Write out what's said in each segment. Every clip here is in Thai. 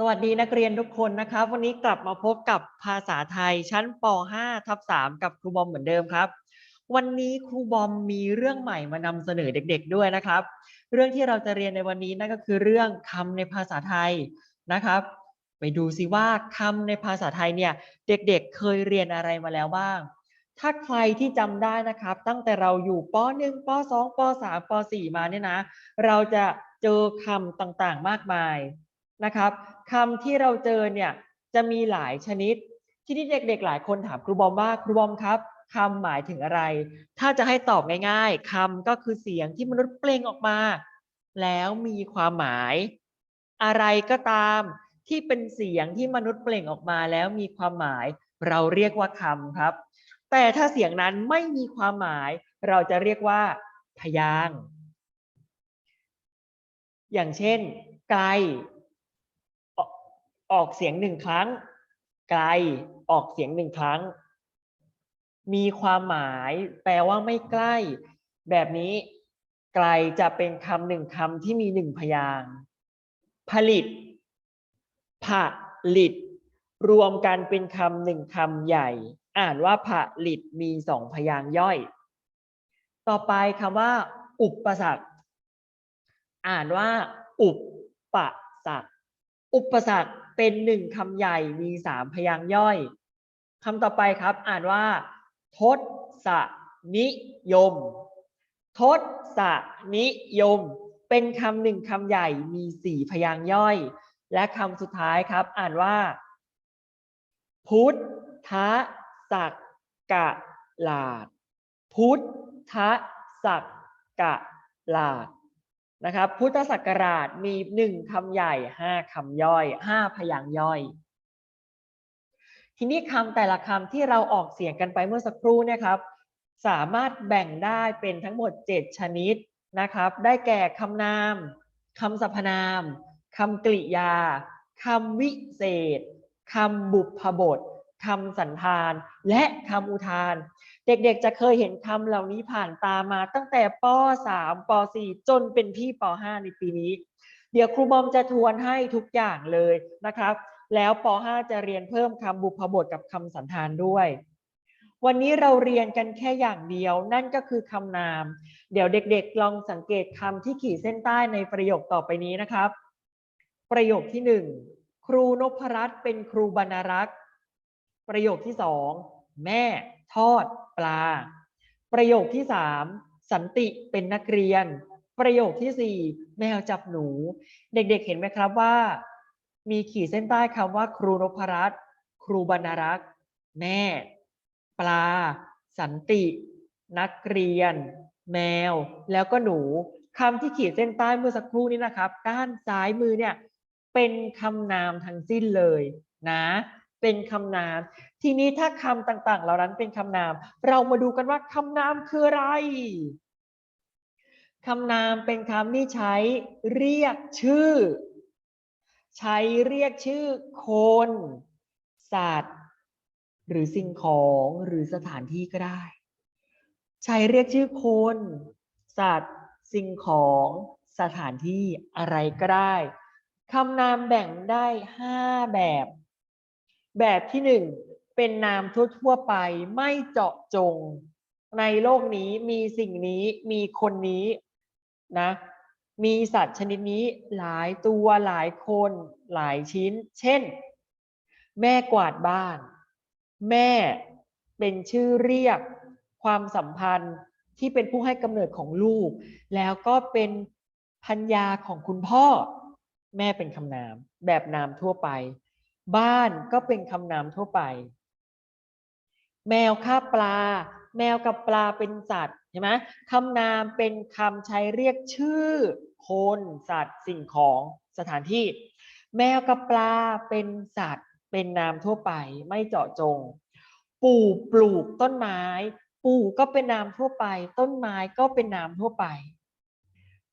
สวัสดีนักเรียนทุกคนนะครับ วันนี้กลับมาพบกับภาษาไทยชั้นป .5 ทับ3กับครูบอมเหมือนเดิมครับ วันนี้ครูบอมมีเรื่องใหม่มานำเสนอเด็ก ๆ ด้วยนะครับ เรื่องที่เราจะเรียนในวันนี้นั่นก็คือเรื่องคำในภาษาไทยนะครับ ไปดูซิว่าคำในภาษาไทยเนี่ยเด็กๆ เคยเรียนอะไรมาแล้วบ้าง ถ้าใครที่จำได้นะครับ ตั้งแต่เราอยู่ป .1 ป .2 ป .3 ป .4 มาเนี่ยนะ เราจะเจอคำต่างๆ มากมาย นะครับคำที่เราเจอเนี่ยจะมีหลายชนิด ที่นี่เด็กๆหลายคนถามครูบอมว่าครูบอมครับคำหมายถึงอะไร ถ้าจะให้ตอบง่ายๆคำก็คือเสียงที่มนุษย์เปล่งออกมา แล้วมีความหมาย อะไรก็ตามที่เป็นเสียงที่มนุษย์เปล่งออกมาแล้วมีความหมาย เราเรียกว่าคำครับ แต่ถ้าเสียงนั้นไม่มีความหมาย เราจะเรียกว่า พยาง อย่างเช่น ไกล ออกเสียงหนึ่งครั้ง ไกลออกเสียงหนึ่งครั้ง มีความหมายแปลว่าไม่ใกล้ แบบนี้ไกลจะเป็นคำหนึ่งคำที่มีหนึ่งพยางผลิตผลิต รวมกันเป็นคำหนึ่งคำใหญ่ อ่านว่าผลิตมีสองพยางย่อย ต่อไปคำว่า อุปสรรคอ่านว่า อุปสรรคอุปสรรค เป็นหนึ่งคำใหญ่มีสามพยางค์ย่อยคำต่อไปครับ อ่านว่า ทศนิยม ทศนิยม เป็นคำหนึ่งคำใหญ่มีสี่พยางค์ย่อย และคำสุดท้ายครับ อ่านว่า พุทธศักราชพุทธศักราช นะครับพุทธศักราชมีหนึ่งคำใหญ่ห้าคำย่อยห้าพยางค์ย่อย ทีนี้คำแต่ละคำที่เราออกเสียงกันไปเมื่อสักครู่เนี่ยครับ สามารถแบ่งได้เป็นทั้งหมด 7 ชนิดนะครับ ได้แก่คำนามคำสรรพนามคำกริยาคำวิเศษคำบุพบท คำสันธานและคำอุทาน เด็กๆจะเคยเห็นคำเหล่านี้ผ่านตามาตั้งแต่ป .3 ป .4 จนเป็นพี่ป .5 ในปีนี้ เดี๋ยวครูบอมจะทวนให้ทุกอย่างเลยนะครับ แล้วป .5 จะเรียนเพิ่มคำบุพบทกับคำสันธานด้วย วันนี้เราเรียนกันแค่อย่างเดียว นั่นก็คือคำนาม เดี๋ยวเด็กๆ ลองสังเกตคำที่ขีดเส้นใต้ในประโยคต่อไปนี้นะครับ ประโยคที่หนึ่งครูนพรัตน์เป็นครูบรรณรักษ์ ประโยคที่สองแม่ทอดปลา ประโยคที่สามสันติเป็นนักเรียน ประโยคที่สี่แมวจับหนู เด็กๆเห็นไหมครับว่า มีขีดเส้นใต้คำว่า ครูนพรัตน์ครูบรรณรักษ์ แม่ ปลา สันติ นักเรียน แมว แล้วก็หนูคำที่ขีดเส้นใต้เมื่อสักครู่นี้นะครับ ด้านซ้ายมือเนี่ยเป็นคำนามทั้งสิ้นเลยนะ เป็นคำนาม ทีนี้ถ้าคำต่างๆ เหล่านั้นเป็นคำนาม เรามาดูกันว่าคำนามคืออะไรคำนามเป็นคำที่ใช้เรียกชื่อ ใช้เรียกชื่อคน สัตว์ หรือสิ่งของหรือสถานที่ก็ได้ ใช้เรียกชื่อคน สัตว์ สิ่งของสถานที่อะไรก็ได้คำนามแบ่งได้ห้าแบบ แบบที่หนึ่งเป็นนามทั่วๆไปไม่เจาะจง ในโลกนี้มีสิ่งนี้มีคนนี้นะมีสัตว์ชนิดนี้หลายตัวหลายคนหลายชิ้น เช่น แม่กวาดบ้าน แม่เป็นชื่อเรียกความสัมพันธ์ที่เป็นผู้ให้กำเนิดของลูก แล้วก็เป็นพัญญาของคุณพ่อ แม่เป็นคำนามแบบนามทั่วไป บ้านก็เป็นคำนามทั่วไป แมวฆ่าปลา แมวกับปลาเป็นสัตว์ใช่ไหมคำนามเป็นคำใช้เรียกชื่อ คนสัตว์สิ่งของสถานที่ แมวกับปลาเป็นสัตว์ เป็นนามทั่วไป ไม่เจาะจง ปู่ปลูกต้นไม้ ปู่ก็เป็นนามทั่วไป ต้นไม้ก็เป็นนามทั่วไป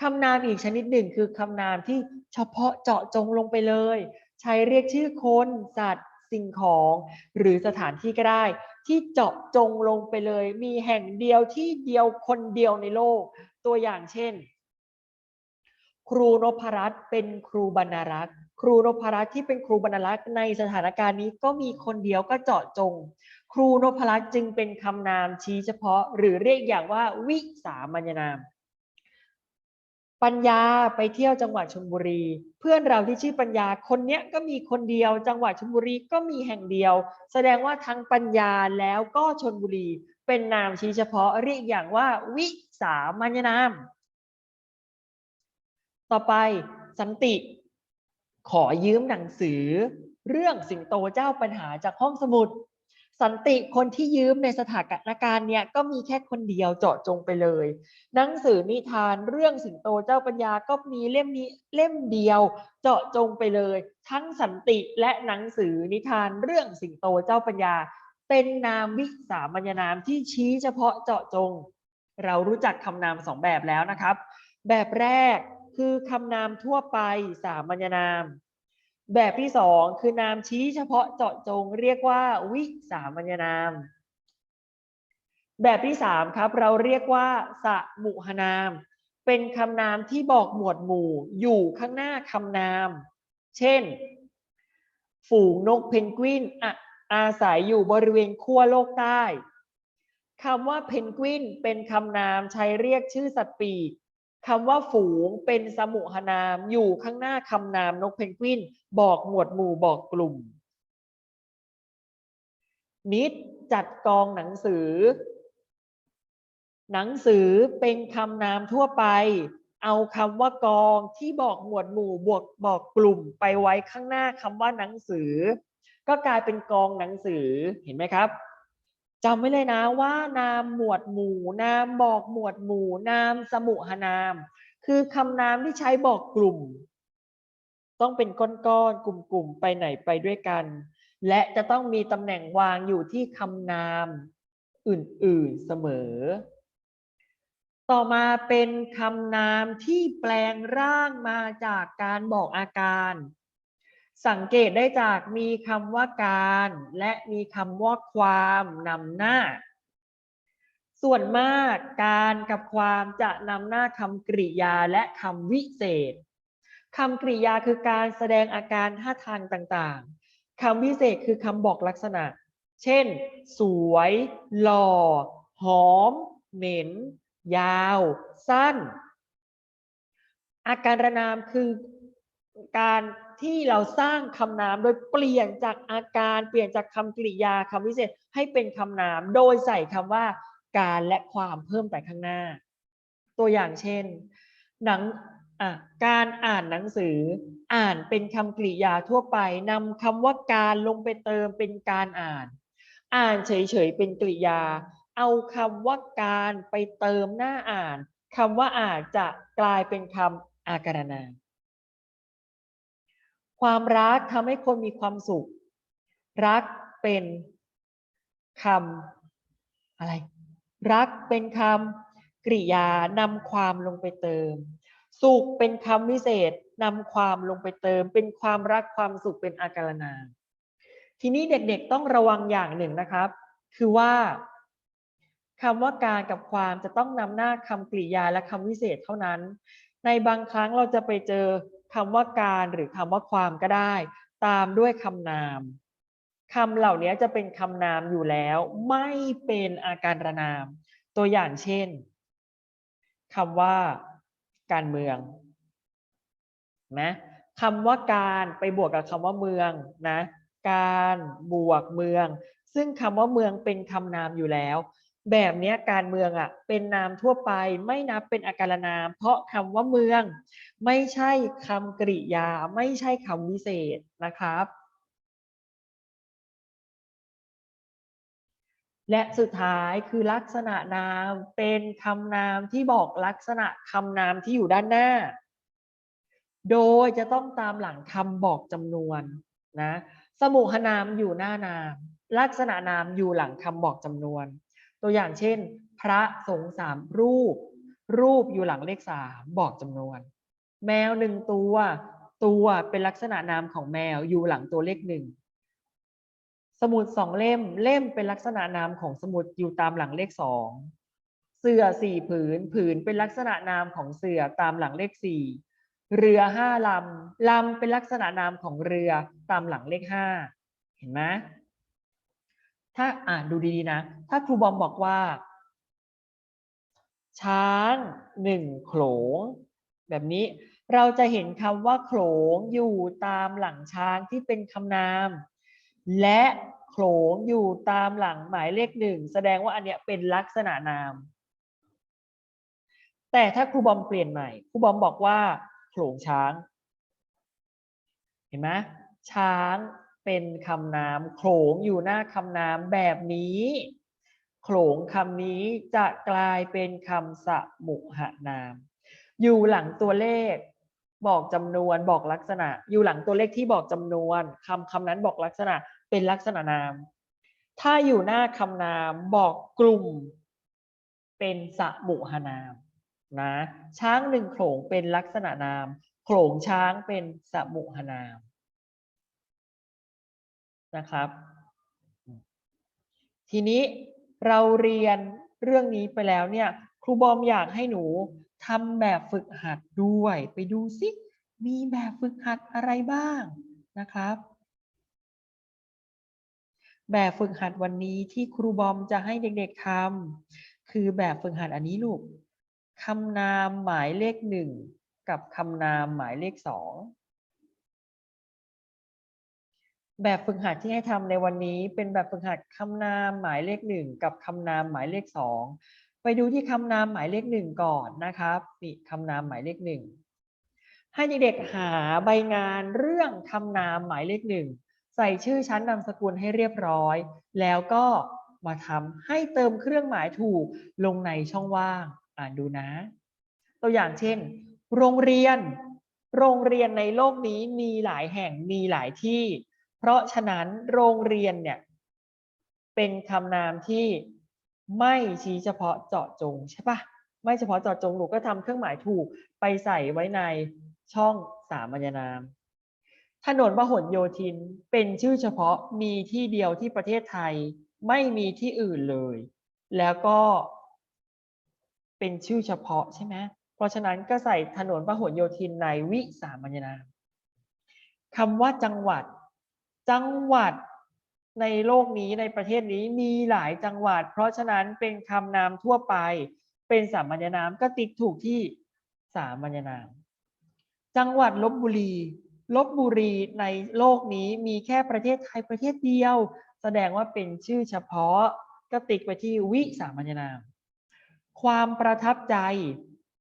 คำนามอีกชนิดหนึ่งคือคำนามที่เฉพาะเจาะจงลงไปเลย ใช้เรียกชื่อคนสัตว์สิ่งของ หรือสถานที่ก็ได้ ที่เจาะจงลงไปเลย มีแห่งเดียวที่เดียวคนเดียวในโลก ตัวอย่างเช่น ครูนพรัตน์เป็นครูบรรณรักษ์ครูนพรัตน์ที่เป็นครูบรรณรักษ์ในสถานการณ์นี้ก็มีคนเดียวก็เจาะจง ครูนพรัตน์จึงเป็นคำนามชี้เฉพาะ หรือเรียกอย่างว่าวิสามัญนาม ปัญญาไปเที่ยวจังหวัดชลบุรี เพื่อนเราที่ชื่อปัญญาคนเนี้ยก็มีคนเดียว จังหวัดชลบุรีก็มีแห่งเดียว แสดงว่าทั้งปัญญาแล้วก็ชลบุรี เป็นนามชี้เฉพาะเรียกอย่างว่า วิสามัญนาม ต่อไปสันติ ขอยืมหนังสือ เรื่องสิงโตเจ้าปัญหาจากห้องสมุด สันติคนที่ยืมในสถานการณ์เนี่ยก็มีแค่คนเดียวเจาะจงไปเลย หนังสือนิทานเรื่องสิงโตเจ้าปัญญาก็มีเล่มนี้เล่มเดียวเจาะจงไปเลย ทั้งสันติและหนังสือนิทานเรื่องสิงโตเจ้าปัญญา เป็นนามวิสามัญนามที่ชี้เฉพาะเจาะจง เรารู้จักคำนามสองแบบแล้วนะครับ แบบแรกคือคำนามทั่วไปสามัญนาม แบบที่สองคือนามชี้เฉพาะเจาะจงเรียกว่าวิสามัญนาม แบบที่สามครับ เราเรียกว่าสมุหนาม เป็นคำนามที่บอกหมวดหมู่อยู่ข้างหน้าคำนาม เช่น ฝูงนกเพนกวินอะอาศัยอยู่บริเวณขั้วโลกใต้คำว่าเพนกวินเป็นคำนามใช้เรียกชื่อสัตว์ปีก คำว่าฝูงเป็นสมุหนามอยู่ข้างหน้าคำนามนกเพนกวิน บอกหมวดหมู่บอกกลุ่ม นิดจัดกองหนังสือ หนังสือเป็นคำนามทั่วไป เอาคำว่ากองที่บอกหมวดหมู่บวกบอกกลุ่มไปไว้ข้างหน้าคำว่าหนังสือ ก็กลายเป็นกองหนังสือเห็นไหมครับ จำไว้เลยนะว่านามหมวดหมู่ นามบอกหมวดหมู่ นามสมุหนาม คือคำนามที่ใช้บอกกลุ่ม ต้องเป็นก้อนๆกลุ่มๆไปไหนไปด้วยกัน และจะต้องมีตำแหน่งวางอยู่ที่คำนามอื่นๆเสมอ ต่อมาเป็นคำนามที่แปลงร่างมาจากการบอกอาการ สังเกตได้จากมีคำว่าการ และมีคำว่าความนำหน้า ส่วนมากการกับความจะนำหน้าคำกริยาและคำวิเศษคำกริยาคือการแสดงอาการท่าทางต่างๆคำวิเศษคือคำบอกลักษณะ เช่น สวย หล่อ หอม เหม็น ยาว สั้น อาการระนามคือ การที่เราสร้างคำนามโดยเปลี่ยนจากอาการเปลี่ยนจากคำกริยาคำวิเศษให้เป็นคำนาม โดยใส่คำว่า การและความเพิ่มไปข้างหน้า ตัวอย่างเช่น หนังอะการอ่านหนังสือ อ่านเป็นคำกริยาทั่วไปนำคำว่าการลงไปเติมเป็นการอ่าน อ่านเฉยๆเป็นกริยา เอาคำว่าการไปเติมหน้าอ่านคำว่าอ่านจะกลายเป็นคำอาการนาม ความรักทำให้คนมีความสุข รักเป็นคำอะไร รักเป็นคำกริยานำความลงไปเติม สุขเป็นคำวิเศษนำความลงไปเติม เป็นความรักความสุขเป็นอาการนามทีนี้เด็กๆต้องระวังอย่างหนึ่งนะครับ คือว่าคำว่าการกับความจะต้องนำหน้าคำกริยาและคำวิเศษเท่านั้น ในบางครั้งเราจะไปเจอ คำว่าการหรือคำว่าความก็ได้ ตามด้วยคำนามคำเหล่านี้จะเป็นคำนามอยู่แล้ว ไม่เป็นอาการระนาม ตัวอย่างเช่นคำว่า การเมืองนะคำว่าการไปบวกกับคำว่าเมืองนะ การบวกเมือง ซึ่งคำว่าเมืองเป็นคำนามอยู่แล้ว แบบนี้การเมืองอะเป็นนามทั่วไปไม่นับเป็นอาการนาม เพราะคำว่าเมือง ไม่ใช่คำกริยา ไม่ใช่คำวิเศษนะครับ และสุดท้ายคือลักษณะนามเป็นคำนามที่บอกลักษณะคำนามที่อยู่ด้านหน้า โดยจะต้องตามหลังคำบอกจำนวนนะสมุหนามอยู่หน้านาม ลักษณะนามอยู่หลังคำบอกจำนวน ตัวอย่างเช่น พระสงฆ์สามรูป รูปอยู่หลังเลขสามบอกจำนวน แมวหนึ่งตัว ตัวเป็นลักษณะนามของแมวอยู่หลังตัวเลขหนึ่งสมุดสองเล่มเล่มเป็นลักษณะนามของสมุดอยู่ตามหลังเลขสองเสือสี่ผืน ผืนเป็นลักษณะนามของเสือตามหลังเลขสี่เรือห้าลำลำเป็นลักษณะนามของเรือตามหลังเลขห้าเห็นไหม ถ้าอ่านดูดีๆนะ ถ้าครูบอมบอกว่า ช้างหนึ่งโขลง แบบนี้เราจะเห็นคำว่าโขลงอยู่ตามหลังช้างที่เป็นคำนาม และโขลงอยู่ตามหลังหมายเลขหนึ่งแสดงว่าอันเนี้ยเป็นลักษณะนาม แต่ถ้าครูบอมเปลี่ยนใหม่ครูบอมบอกว่าโขลงช้าง เห็นไหมช้าง เป็นคำนามโขลงอยู่หน้าคำนามแบบนี้โขลงคำนี้จะกลายเป็นคำสมุหนาม อยู่หลังตัวเลข บอกจำนวนบอกลักษณะ อยู่หลังตัวเลขที่บอกจำนวนคำคำนั้นบอกลักษณะเป็นลักษณะนาม ถ้าอยู่หน้าคำนามบอกกลุ่ม เป็นสมุหนามนะช้างหนึ่งโขลงเป็นลักษณะนามโขลงช้างเป็นสมุหนาม นะครับ ทีนี้เราเรียนเรื่องนี้ไปแล้วเนี่ย ครูบอมอยากให้หนูทำแบบฝึกหัดด้วย ไปดูซิมีแบบฝึกหัดอะไรบ้างนะครับ แบบฝึกหัดวันนี้ที่ครูบอมจะให้เด็กๆทำคือแบบฝึกหัดอันนี้ลูกคำนามหมายเลขหนึ่งกับคำนามหมายเลขสอง แบบฝึกหัดที่ให้ทำในวันนี้เป็นแบบฝึกหัดคำนามหมายเลขหนึ่งกับคำนามหมายเลขสองไปดูที่คำนามหมายเลขหนึ่งก่อนนะครับนี่คำนามหมายเลขหนึ่งให้เด็กๆหาใบงานเรื่องคำนามหมายเลขหนึ่งใส่ชื่อชั้นนามสกุลให้เรียบร้อย แล้วก็มาทำให้เติมเครื่องหมายถูกลงในช่องว่าง อ่านดูนะ ตัวอย่างเช่น โรงเรียน โรงเรียนในโลกนี้มีหลายแห่งมีหลายที่ เพราะฉะนั้นโรงเรียนเนี่ยเป็นคำนามที่ไม่ชี้เฉพาะเจาะจงใช่ปะไม่เฉพาะเจาะจงหนูก็ทำเครื่องหมายถูกไปใส่ไว้ในช่องสามัญนาม ถนนพหลโยธินเป็นชื่อเฉพาะมีที่เดียวที่ประเทศไทยไม่มีที่อื่นเลย แล้วก็เป็นชื่อเฉพาะใช่ไหมเพราะฉะนั้นก็ใส่ถนนพหลโยธินในวิสามัญนามคำว่าจังหวัด จังหวัดในโลกนี้ในประเทศนี้มีหลายจังหวัด เพราะฉะนั้นเป็นคำนามทั่วไป เป็นสามัญนามก็ติ๊กถูกที่สามัญนาม จังหวัดลบบุรีลบบุรีในโลกนี้มีแค่ประเทศไทยประเทศเดียว แสดงว่าเป็นชื่อเฉพาะก็ติ๊กไปที่วิสามัญนาม ความประทับใจ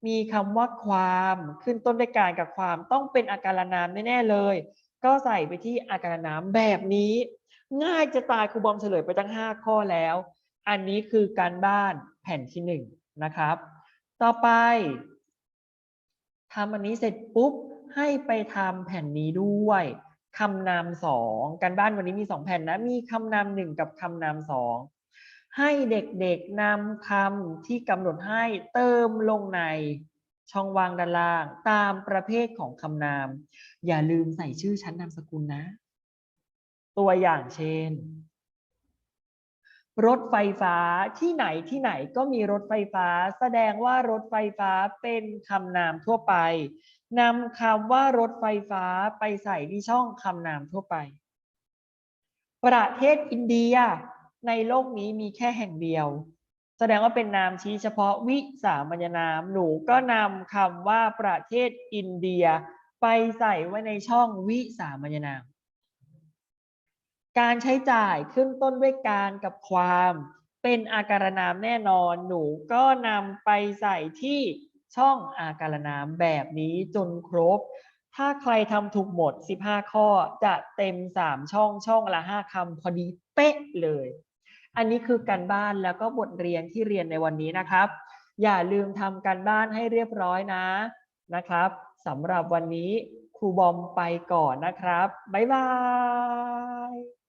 มีคำว่าความขึ้นต้นด้วยการกับความต้องเป็นอาการนามแน่ๆเลย ก็ใส่ไปที่อาการนามแบบนี้ ง่ายจะตายครูบอมเฉลยไปตั้ง 5 ข้อแล้ว อันนี้คือการบ้านแผ่นที่ 1 นะครับ ต่อไปทำอันนี้เสร็จปุ๊บให้ไปทำแผ่นนี้ด้วยคำนามสองการบ้านวันนี้มีสองแผ่นนะ มีคำนามหนึ่งกับคำนามสองให้เด็กๆนำคำที่กำหนดให้เติมลงใน ช่องว่างด้านล่าง ตามประเภทของคำนาม อย่าลืมใส่ชื่อชั้นนามสกุลนะ ตัวอย่างเช่น รถไฟฟ้าที่ไหนที่ไหนก็มีรถไฟฟ้า แสดงว่ารถไฟฟ้าเป็นคำนามทั่วไปนำคำว่ารถไฟฟ้าไปใส่ที่ช่องคำนามทั่วไป ประเทศอินเดียในโลกนี้มีแค่แห่งเดียว แสดงว่าเป็นนามชี้เฉพาะวิสามัญนามหนูก็นำคำว่าประเทศอินเดีย ไปใส่ไว้ในช่องวิสามัญนาม การใช้จ่ายขึ้นต้นด้วยการกับความเป็นอาการนามแน่นอนหนูก็นำไปใส่ที่ช่องอาการนามแบบนี้จนครบ ถ้าใครทำถูกหมด 15 ข้อจะเต็ม 3 ช่องช่องละ 5คำพอดีเป๊ะเลย อันนี้คือการบ้านแล้วก็บทเรียนที่เรียนในวันนี้นะครับ อย่าลืมทำการบ้านให้เรียบร้อยนะนะครับสำหรับวันนี้ครูบอมไปก่อนนะครับ บ๊ายบาย